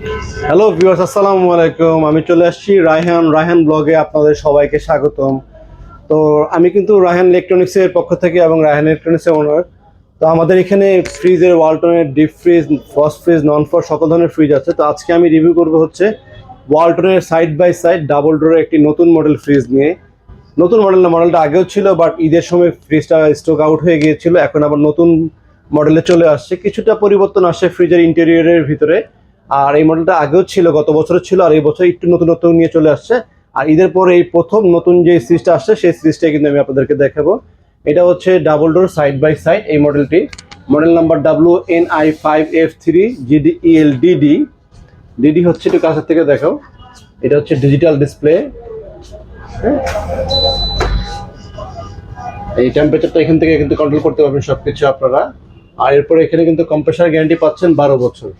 Hello viewers আসসালামু আলাইকুম। আমি চলে আসছি রায়হান রায়হান ব্লগে আপনাদের সবাইকে স্বাগতম। তো আমি কিন্তু রায়হান ইলেকট্রনিক্সের পক্ষ থেকে এবং রায়হান ইলেকট্রনিক্সের ওনার তো আমাদের এখানে ফ্রিজের ওয়ালটনের deep fridge frost fridge non for সকল ধরনের ফ্রিজ আছে। তো আজকে আমি রিভিউ করব হচ্ছে ওয়ালটনের সাইড বাই সাইড ডাবল ডোরের একটি নতুন মডেল ফ্রিজ নিয়ে। নতুন মডেল না মডেলটা আগেও ছিল বাট ঈদের সময় ফ্রিজটা স্টক আউট হয়ে গিয়েছিল। এখন আবার নতুন মডেলে চলে আসছে। কিছুটা পরিবর্তন আসছে ফ্রিজের ইন্টেরিয়রের ভিতরে। আর এই মডেলটা আগেও ছিল, গত বছরও ছিল, আর এই বছর একটু নতুন নতুন নিয়ে চলে আসছে। আর ঈদের পরে এই প্রথম নতুন যে সিরিজটা আসছে, সেই সিরিজটাই কিন্তু আমি আপনাদেরকে দেখাবো। এটা হচ্ছে double door side by side এই মডেলটি model number W N I five F three GD EL DD DD হচ্ছে একটু কাছের থেকে দেখাও। এটা হচ্ছে ডিজিটাল ডিসপ্লে এই টেম্পারেচারটা এখান থেকে কিন্তু কন্ট্রোল করতে পারবেন সবকিছু আপনারা। আর এরপরে এখানে কিন্তু কম্প্রেসার গ্যারান্টি পাচ্ছেন বারো বছর।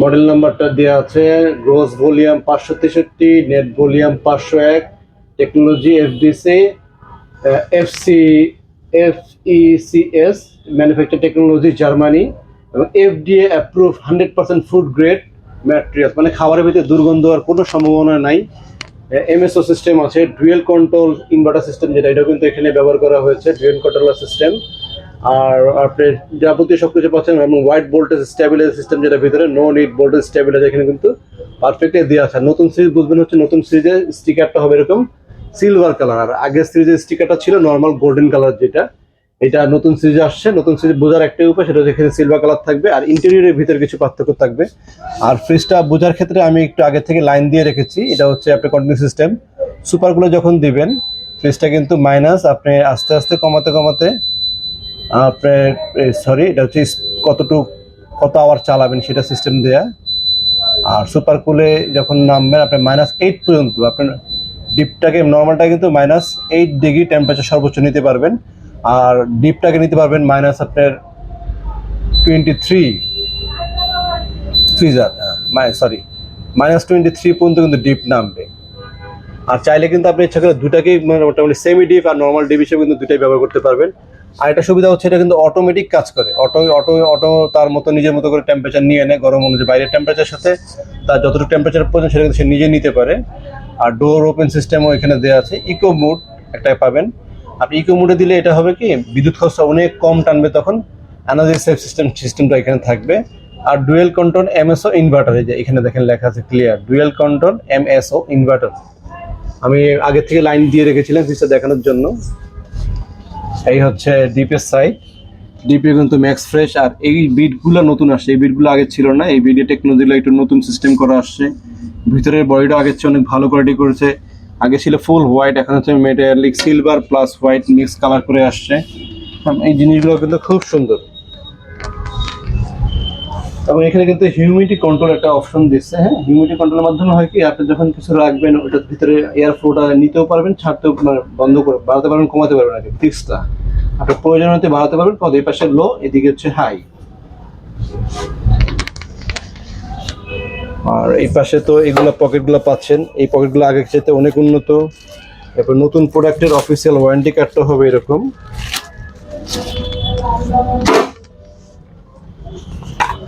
মডেল নাম্বারটা দেওয়া আছে, গ্রোস ভলিউম পাঁচশো তেষট্টি, নেট ভলিউম পাঁচশো এক, technology FDC FC F ECS manufacture technology Germany, এবং FDA approve hundred percent food grade material মানে খাবারের ভিতরে দুর্গন্ধ হওয়ার কোনো সম্ভাবনা নাই। এমএসও সিস্টেম আছে ডুয়েল কন্ট্রোল ইনভার্টার সিস্টেম যেটা, এটাও কিন্তু এখানে ব্যবহার করা হয়েছে ডুয়েল কন্ট্রোলার সিস্টেম আর আপনি যাবতীয় সব কিছু পাচ্ছেন এবং হোয়াইট ভোল্টেজ স্টেবিলাইজার সিস্টেম যেটা ভিতরে নো নিড ভোল্টেজ স্টেবিলাইজার এখানে কিন্তু পারফেক্টলি দেওয়া আছে। নতুন সিরিজ বুঝবেন হচ্ছে নতুন সিরিজের স্টিকারটা হবে এরকম সিলভার কালার আর আগের সিরিজের স্টিকারটা ছিল নর্মাল গোল্ডেন কালার যেটা। এটা নতুন সিরিজ আসছে, নতুন সিরিজ বোঝার একটাই উপায় সেটা এখানে সিলভার কালার থাকবে আর ইন্টেরিয়রের ভিতরে কিছু পার্থক্য থাকবে। আর ফ্রিজটা বোঝার ক্ষেত্রে আমি একটু আগে থেকে লাইন দিয়ে রেখেছি, এটা হচ্ছে আপনি কন্টিনিউ সিস্টেম সুপারগুলো যখন দিবেন ফ্রিজটা কিন্তু মাইনাস আপনি আস্তে আস্তে কমাতে কমাতে আপনার সরি এটা হচ্ছে কতটুকু, কত আওয়ার চালাবেন সেটা সিস্টেম দেয়া। আর সুপার কুলে যখন নামবেন আপনি মাইনাস এইট পর্যন্ত, আপনার ডিপটাকে নর্মালটা কিন্তু মাইনাস এইট ডিগ্রি টেম্পারেচার সর্বোচ্চ নিতে পারবেন। আর ডিপটাকে নিতে পারবেন মাইনাস আপনার twenty three freezer sorry minus twenty three পর্যন্ত কিন্তু ডিপ নামবে। আর চাইলে কিন্তু আপনি ইচ্ছা করে দুটাকেই মানে মোটামুটি সেমি ডিপ আর নর্মাল ডিপ হিসেবে কিন্তু দুটাই ব্যবহার করতে পারবেন। আর একটা সুবিধা হচ্ছে এটা কিন্তু অটোমেটিক কাজ করে। অটো অটো অটো তার মতো নিজের মতো করে টেম্পারেচার নিয়ে নেয়, গরম অনুযায়ী বাইরের টেম্পারেচার সাথে। তার যতটুকু টেম্পারেচার প্রয়োজন সেটা কিন্তু সে নিজে নিতে পারে। আর ডোর ওপেন সিস্টেমও এখানে দেওয়া আছে। ইকো মুড একটা পাবেন। আপনি ইকো মুডে দিলে এটা হবে কি, বিদ্যুৎ খরচা অনেক কম টানবে তখন। এনার্জি সেফ সিস্টেম সিস্টেমটা এখানে থাকবে। আর ডুয়েল কন্ট্রোল এমএসও ইনভার্টার এই যে এখানে দেখেন লেখা আছে clear dual control MSO inverter আমি আগে থেকে লাইন দিয়ে রেখেছিলাম ফিসটা দেখানোর জন্য। এই হচ্ছে ডিপের সাইড ডিপে কিন্তু ম্যাক্স ফ্রেশ আর এই বিটগুলো নতুন আসছে। এই বিটগুলো আগে ছিল না, এই বিডে টেকনোলজিগুলো একটু নতুন সিস্টেম করা আসছে। ভিতরের বডিটা আগের চেয়ে অনেক ভালো কোয়ালিটি করেছে। আগে ছিল ফুল হোয়াইট এখন হচ্ছে metallic silver plus white mix colour করে আসছে। এই জিনিসগুলো কিন্তু খুব সুন্দর। এবং এখানে কিন্তু হিউমিডিটি কন্ট্রোল একটা অপশন দিচ্ছে হ্যাঁ? হিউমিডিটি কন্ট্রোলের মাধ্যমে হয় কি, আপনি যখন কিছু রাখবেন, ওটার ভিতরে এয়ার ফ্লোটা নিতেও পারবেন, ছাড়তেও মানে বন্ধ করে, বাড়াতে পারবেন, কমাতে পারবেন আর কি ফিক্সটা আপনার প্রয়োজন হতে বাড়াতে পারবেন কত এই পাশে লো এদিকে হচ্ছে হাই আর এই পাশে তো এগুলো পকেটগুলো পাচ্ছেন, এই পকেটগুলো আগে চাইতে অনেক উন্নত। এরপর নতুন প্রোডাক্টের অফিসিয়াল ওয়ারেন্টি কার্ডটা হবে এরকম।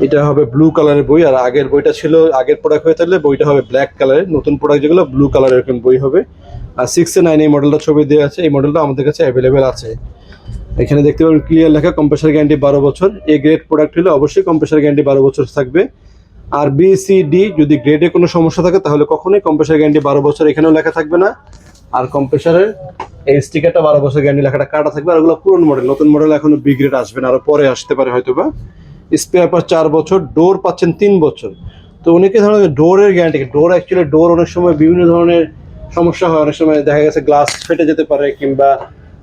এটা হবে ব্লু কালারের বই, আর আগের বইটা ছিল, আগের প্রোডাক্ট হয়ে থাকলে বইটা হবে ব্ল্যাক কালারের নতুন প্রোডাক্ট যেগুলো ব্লু কালার এরকম বই হবে। আর সিক্স নাইন এই মডেলটা ছবি দেওয়া আছে, এই মডেলটা আমাদের কাছে অ্যাভেলেবেল আছে। এখানে দেখতে পাবেন ক্লিয়ার লেখা কম্প্রেসার গ্যারান্টি বারো বছর। এ গ্রেড প্রোডাক্ট হলে অবশ্যই কম্প্রেসার গ্যারান্টি বারো বছর থাকবে। আর বি সি ডি যদি গ্রেডে কোনো সমস্যা থাকে, তাহলে কখনোই কম্প্রেসার গ্যারান্টি বারো বছর এখানেও লেখা থাকবে না। আর কম্প্রেসারের এই স্টিকারটা বারো বছর গ্যারান্টি লেখাটা কাটা থাকবে। আর ওগুলো পুরনো মডেল নতুন মডেল এখনও বি গ্রেড আসবে না, আরও পরে আসতে পারে হয়তো বা স্পেয়ার পার চার বছর ডোর পাচ্ছেন তিন বছর। তো অনেকে ধরনের ডোরের গ্যারান্টি ডোর অ্যাকচুয়ালি ডোর অনেক সময় বিভিন্ন ধরনের সমস্যা হয়। অনেক সময় দেখা গেছে গ্লাস ফেটে যেতে পারে কিংবা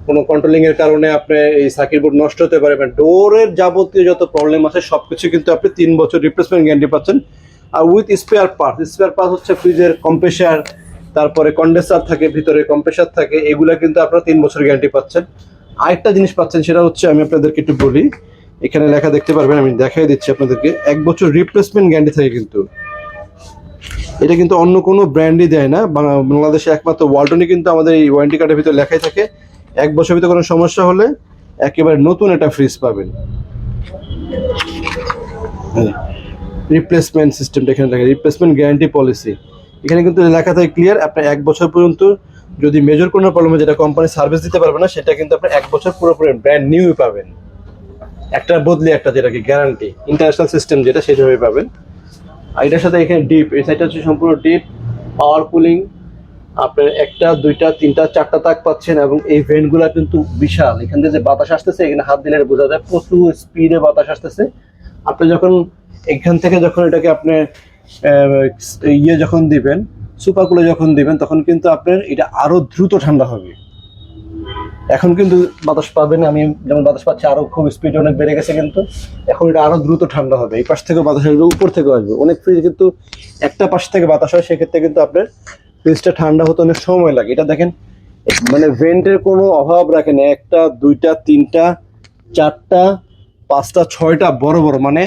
কোনো কন্ট্রোলিং এর কারণে আপনি এই সার্কিট বোর্ড নষ্ট হতে পারে। ডোরের যাবতীয় যত প্রবলেম আছে, সবকিছু কিন্তু আপনি তিন বছর রিপ্লেসমেন্ট গ্যারান্টি পাচ্ছেন। আর with spare part spare part হচ্ছে ফ্রিজের কম্প্রেসার তারপরে কন্ডেন্সার থাকে, ভিতরে কম্প্রেসার থাকে, এগুলা কিন্তু আপনারা তিন বছর গ্যারান্টি পাচ্ছেন। আরেকটা জিনিস পাচ্ছেন, সেটা হচ্ছে আমি আপনাদেরকে একটু বলি। এখানে লেখা দেখতে পারবেন, আমি দেখাই দিচ্ছি আপনাদেরকে। এক বছর রিপ্লেসমেন্ট গ্যারান্টি থাকে কিন্তু। এটা কিন্তু অন্য কোনো ব্র্যান্ডই দেয় না। বাংলাদেশে একমাত্র ওয়ালটনই কিন্তু আমাদের এই ওয়ারেন্টি কার্ডের ভিতরে লেখাই থাকে। এক বছর ভিতরে কোনো সমস্যা হলে একেবারে নতুন একটা ফ্রিজ পাবেন। হ্যাঁ। রিপ্লেসমেন্ট সিস্টেমটা এখানে লেখা রিপ্লেসমেন্ট গ্যারান্টি পলিসি এখানে কিন্তু লেখা থাকে ক্লিয়ার আপনার এক বছর পর্যন্ত যদি মেজর কোনো প্রবলেমে যেটা কোম্পানি সার্ভিস দিতে পারবে না, সেটা কিন্তু আপনি এক বছর পুরোপুরি ব্র্যান্ড নিউ পাবেন। একটা বদলে, একটা যেটা কি গ্যারান্টি ইন্টারন্যাশনাল সিস্টেম যেটা সেভাবে পাবেন। আর এটার সাথে এখানে ডিপ এই সাইডটা হচ্ছে সম্পূর্ণ ডিপ পাওয়ার কুলিং আপনার একটা, দুইটা, তিনটা, চারটা তাক পাচ্ছেন এবং এই ভেন্টগুলো কিন্তু বিশাল। এখান থেকে যে বাতাস আসতেছে, এখানে হাত দিলে বোঝা যায়, প্রচুর স্পিডে বাতাস আসতেছে। আপনি যখন এখান থেকে যখন এটাকে আপনি ইয়ে যখন দিবেন সুপারকুলে যখন দিবেন, তখন কিন্তু আপনার এটা আরও দ্রুত ঠান্ডা হবে। এখন কিন্তু বাতাস পাবেন, আমি যেমন বাতাস পাচ্ছি, আরও খুব স্পিড অনেক বেড়ে গেছে কিন্তু এখন এটা আরও দ্রুত ঠান্ডা হবে। এই পাশ থেকে বাতাস আসবে, উপর থেকে আসবে। অনেক ফ্রিজ কিন্তু একটা পাশ থেকে বাতাস হয়, সেক্ষেত্রে কিন্তু আপনার ফ্রিজটা ঠান্ডা হতে অনেক সময় লাগে। এটা দেখেন মানে ভেন্টের কোনো অভাব রাখে না একটা, দুইটা, তিনটা, চারটা, পাঁচটা, ছয়টা, বড় বড় মানে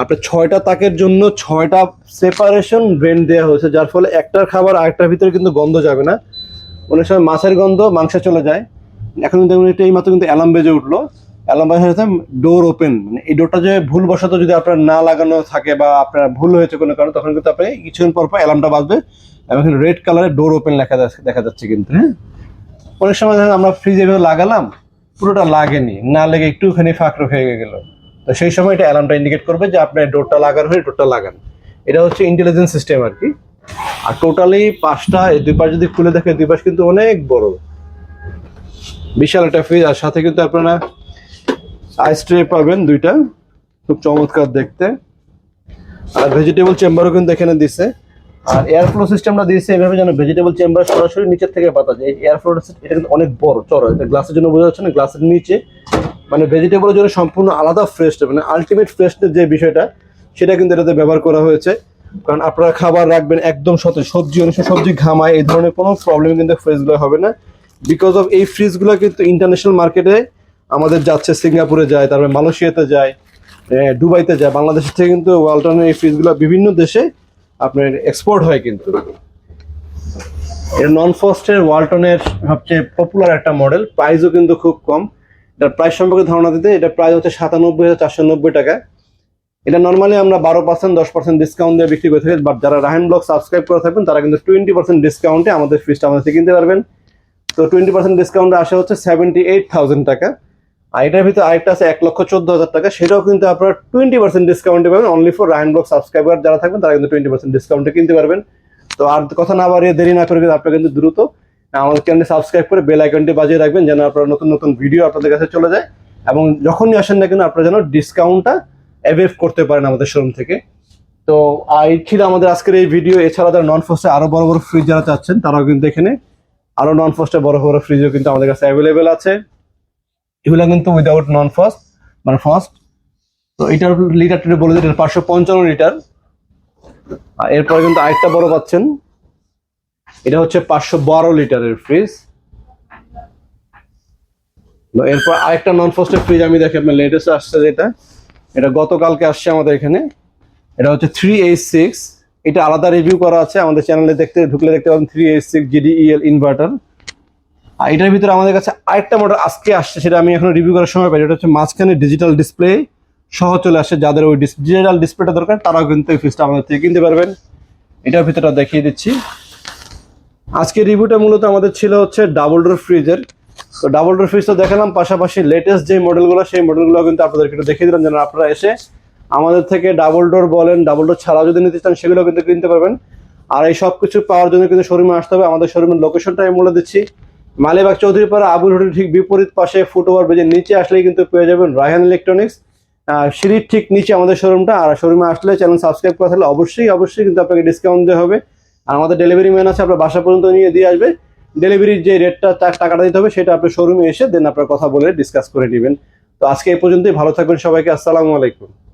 আপনার ছয়টা তাকের জন্য ছয়টা সেপারেশন ভেন্ট দেওয়া হয়েছে, যার ফলে একটার খাবার আরেকটার ভিতরে কিন্তু গন্ধ যাবে না। অনেক সময় মাছের গন্ধ মাংসে চলে যায়। এখন কিন্তু এটা এই মাত্র কিন্তু অ্যালার্ম বেজে উঠল। অ্যালার্ম বাজে হয়েছে ডোর ওপেন মানে এই ডোরটা যে ভুলবশত যদি আপনার না লাগানো থাকে বা আপনার ভুল হয়েছে কোনো কারণে, তখন কিন্তু আপনি কিছুক্ষণ পর পর অ্যালার্মটা বাজবে এবং রেড কালারের ডোর ওপেন লেখা যাচ্ছে, দেখা যাচ্ছে কিন্তু হ্যাঁ? অনেক সময় দেখেন আমরা ফ্রিজে লাগালাম, পুরোটা লাগেনি, না লেগে একটুখানি ফাঁক হয়ে গেল। তো সেই সময় এটা অ্যালার্মটা ইন্ডিকেট করবে যে আপনার ডোরটা লাগার হয়ে ডোরটা লাগান। এটা হচ্ছে ইন্টেলিজেন্স সিস্টেম আর কি। আর টোটালি পাঁচটা, এই দুই পাশ যদি খুলে দেখে, দুই পাশ কিন্তু অনেক বড়। বিশাল একটা ফ্রিজ আর সাথে কিন্তু আপনারা আইস ট্রে পাবেন দুইটা। খুব চমৎকার দেখতে। আর ভেজিটেবল চেম্বারও কিন্তু এখানে দিছে। আর এয়ার ফ্লো সিস্টেমটা দিয়েছে এভাবে যেন ভেজিটেবল চেম্বার সরাসরি নিচের থেকে যায়। এই এয়ার ফ্লো এটা কিন্তু অনেক বড়, চড়া। এটা গ্লাসের জন্য বোঝা যাচ্ছে না গ্লাসের নিচে। মানে ভেজিটেবলের জন্য সম্পূর্ণ আলাদা ফ্রেশ মানে আলটিমেট ফ্রেশনেস যে বিষয়টা, সেটা কিন্তু এটাতে ব্যবহার করা হয়েছে। কারণ আপনারা খাবার রাখবেন একদম সতেজ, সবজি অনেক সবজি ঘামায়, এই ধরনের কোনো প্রবলেম কিন্তু ফ্রেশগুলো হবে না। বিকজ অফ এই ফ্রিজগুলো কিন্তু ইন্টারন্যাশনাল মার্কেটে আমাদের যাচ্ছে, সিঙ্গাপুরে যায়, তারপরে মালয়েশিয়াতে যায় দুবাইতে যায়। বাংলাদেশ থেকে কিন্তু ওয়ালটনের এই ফ্রিজগুলো বিভিন্ন দেশে আপনার এক্সপোর্ট হয় কিন্তু। এর নন ফস্টের ওয়ালটনের সবচেয়ে পপুলার একটা মডেল প্রাইসও কিন্তু খুব কম। এটার প্রাইস সম্পর্কে ধারণা দিতে এটা প্রাইস হচ্ছে সাতানব্বই হাজার চারশো নব্বই টাকা। এটা নর্মালি আমরা বারো পার্সেন্ট দশ পার্সেন্ট ডিসকাউন্ট দিয়ে বিক্রি করে থাকি বাট যারা রাহেন ব্লগ সাবস্ক্রাইব করে থাকবেন, তারা কিন্তু টোয়েন্টি পার্সেন্ট ডিসকাউন্টে আমাদের ফ্রিজটা আমাদের কিনতে পারবেন। তো টোয়েন্টি পার্সেন্ট ডিসকাউন্টে আসা হচ্ছে সেভেন্টি এইট থাউজেন্ড টাকা। আর এটার ভিতরে আরেকটা আছে এক লক্ষ চোদ্দ হাজার টাকা। সেটাও কিন্তু আপনারা টোয়েন্টি পার্সেন্ট ডিসকাউন্টে পাবেন। Only for Rayan block subscriber যারা থাকবেন, তারা কিন্তু টোয়েন্টি পার্সেন্ট ডিসকাউন্টে কিনতে পারবেন। তো আর কথা না বাড়িয়ে দেরি না করে কিন্তু আপনারা কিন্তু দ্রুত আমাদের চ্যানেলে সাবস্ক্রাইব করে বেল আইকনটি বাজিয়ে রাখবেন, যেন আপনারা নতুন নতুন ভিডিও আপনাদের কাছে চলে যায়। এবং যখনই আসেন না কেন, আপনারা যেন ডিসকাউন্টটা অ্যাভেভ করতে পারেন আমাদের শোরুম থেকে। তো, আর এই ছিল আমাদের আজকের এই ভিডিও এছাড়া যারা নন ফস্টে আরও বড় বড় ফ্রিজ যারা চাচ্ছেন, তারাও কিন্তু এখানে আরও নন ফস্টে বড় বড় ফ্রিজও কিন্তু আমাদের কাছে অ্যাভেলেবেল আছে। এগুলো কিন্তু উইদাউট নন ফাস্ট মানে ফাস্ট তো এটার লিটারটা বলে দিই পাঁচশো পঞ্চান্ন লিটার আর এরপরে কিন্তু আরেকটা বড় পাচ্ছেন। এটা হচ্ছে পাঁচশো বারো লিটারের ফ্রিজ এরপর আরেকটা নন ফাস্টের ফ্রিজ আমি দেখি, আপনার লেটেস্ট আসছে যেটা। এটা গতকালকে আসছে আমাদের এখানে। এটা হচ্ছে থ্রি এইট সিক্স এটা আলাদা রিভিউ করা আছে, আমাদের চ্যানেলে দেখতে, ঢুকলে দেখতে পাবেন three eight six GDEL inverter আর এটার ভিতরে আমাদের কাছে আরেকটা মডেল আজকে আসছে, সেটা আমি এখন রিভিউ করার সময় পাই এটা হচ্ছে মাঝখানে ডিজিটাল ডিসপ্লে সহ চলে আসে, যাদের ওই ডিজিটাল ডিসপ্লেটা দরকার, তারাও কিন্তু এই ফ্রিজটা আমাদের থেকে কিনতে পারবেন। এটার ভিতরটা দেখিয়ে দিচ্ছি। আজকে রিভিউটা মূলত আমাদের ছিল হচ্ছে ডাবল ডোর ফ্রিজের তো ডাবল ডোর ফ্রিজটা দেখালাম, পাশাপাশি লেটেস্ট যে মডেলগুলো সেই মডেলগুলো কিন্তু আপনাদেরকে একটু দেখিয়ে দিলাম, যেন আপনারা এসে আমাদের থেকে ডাবল ডোর বলেন ডাবল ডোর ছাড়াও যদি নিতে চান, সেগুলো কিন্তু কিনতে পারবেন। আর এই সব কিছু পাওয়ার জন্য কিন্তু শোরুমে আসতে হবে। আমাদের শোরুমের লোকেশনটা আমি বলে দিচ্ছি। মালিবাগ চৌধুরীপাড়া আবুল হোটেল ঠিক বিপরীত পাশে, ফুটওভার ব্রিজের নিচে আসলেই কিন্তু পেয়ে যাবেন রায়হান ইলেকট্রনিক্স সিঁড়ির ঠিক নিচে আমাদের শোরুমটা। আর শোরুমে আসলে চ্যানেল সাবস্ক্রাইব করা থাকলে অবশ্যই অবশ্যই কিন্তু আপনাকে ডিসকাউন্ট দেওয়া হবে। আর আমাদের ডেলিভারি ম্যান আছে, আপনার বাসা পর্যন্ত নিয়ে দিয়ে আসবে। ডেলিভারির যে রেটটা তার টাকাটা দিতে হবে, সেটা আপনার শোরুমে এসে দেন আপনার কথা বলে ডিসকাস করে নেবেন। তো আজকে এই পর্যন্তই। ভালো থাকবেন সবাইকে। আসসালামু আলাইকুম।